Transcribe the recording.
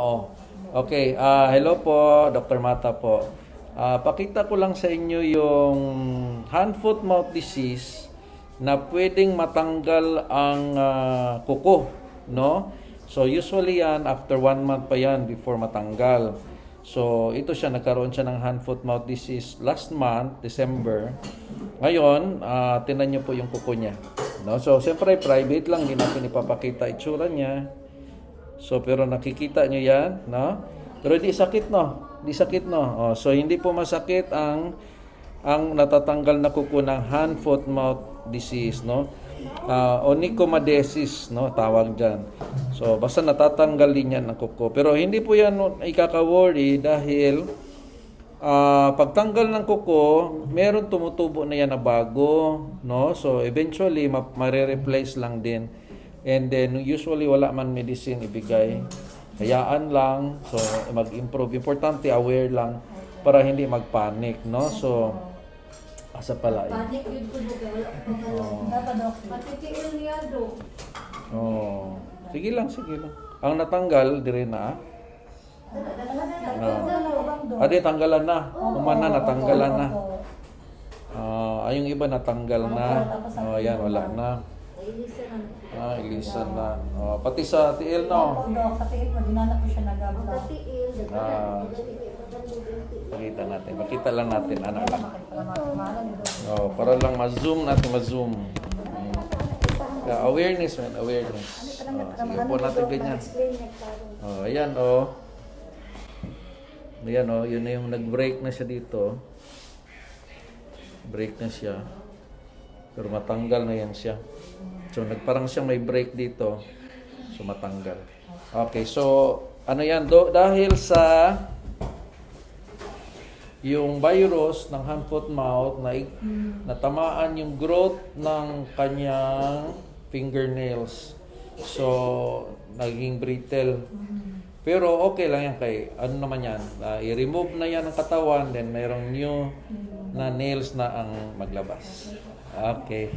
Oh, okay. Ah, hello po, Dr. Mata po. Ah, pakita ko lang sa inyo yung hand, foot, mouth disease na pwedeng matanggal ang ah, kuko, no? So usually yan after one month pa yan before matanggal. So ito siya nagkaroon siya ng hand, foot, mouth disease last month, December. Ngayon, ah tinan niyo po yung kuko niya. No? So siyempre private lang, hindi ipapakita itsura niya. So pero nakikita nyo yan, no? Pero di sakit no. Di sakit no. Oh, so hindi po masakit ang ang natatanggal na kuko ng hand foot mouth disease, no? Uh, onychomatosis, no, tawag diyan. So basta natatanggal din yan ng kuko. Pero hindi po yan ikaka-worry dahil Ah, pagtanggal ng kuko, meron tumutubo na yan na bago, no? So eventually ma- mare-replace lang din. And then usually wala man medicine ibigay. Hayaan lang, so mag-improve. Importante aware lang para hindi mag-panic, no? So asa pala eh. Panik yun ko Oh. Matitiil niya do. Oh. Sige lang, sige lang. Ang natanggal dire na. Ah, Ade tanggalan na. Umana natanggalan na. Ah, ay yung iba natanggal na. Oh, ayan wala na. Nailisa na. Ah, ilisan na. Oh, pati sa tiil no. Opo. Kasi pag ginanap ko siya nagabot. Matitiil. Ah. Pakita natin. Pakita lang natin anak lang. Oh, para lang ma-zoom natin ma-zoom. Mm. Yeah, awareness man, awareness. Oh, sige po natin ganyan. Oh, ayan oh. Ayan oh, yun na yung nag-break na siya dito. Break na siya. Pero matanggal na yan siya. So nagparang siyang may break dito. So matanggal. Okay, so ano yan do dahil sa yung virus ng hand foot mouth na natamaan yung growth ng kanyang fingernails. So naging brittle. Pero okay lang yan kay ano naman yan, ah, i-remove na yan ng katawan then mayroong new na nails na ang maglabas. Okay.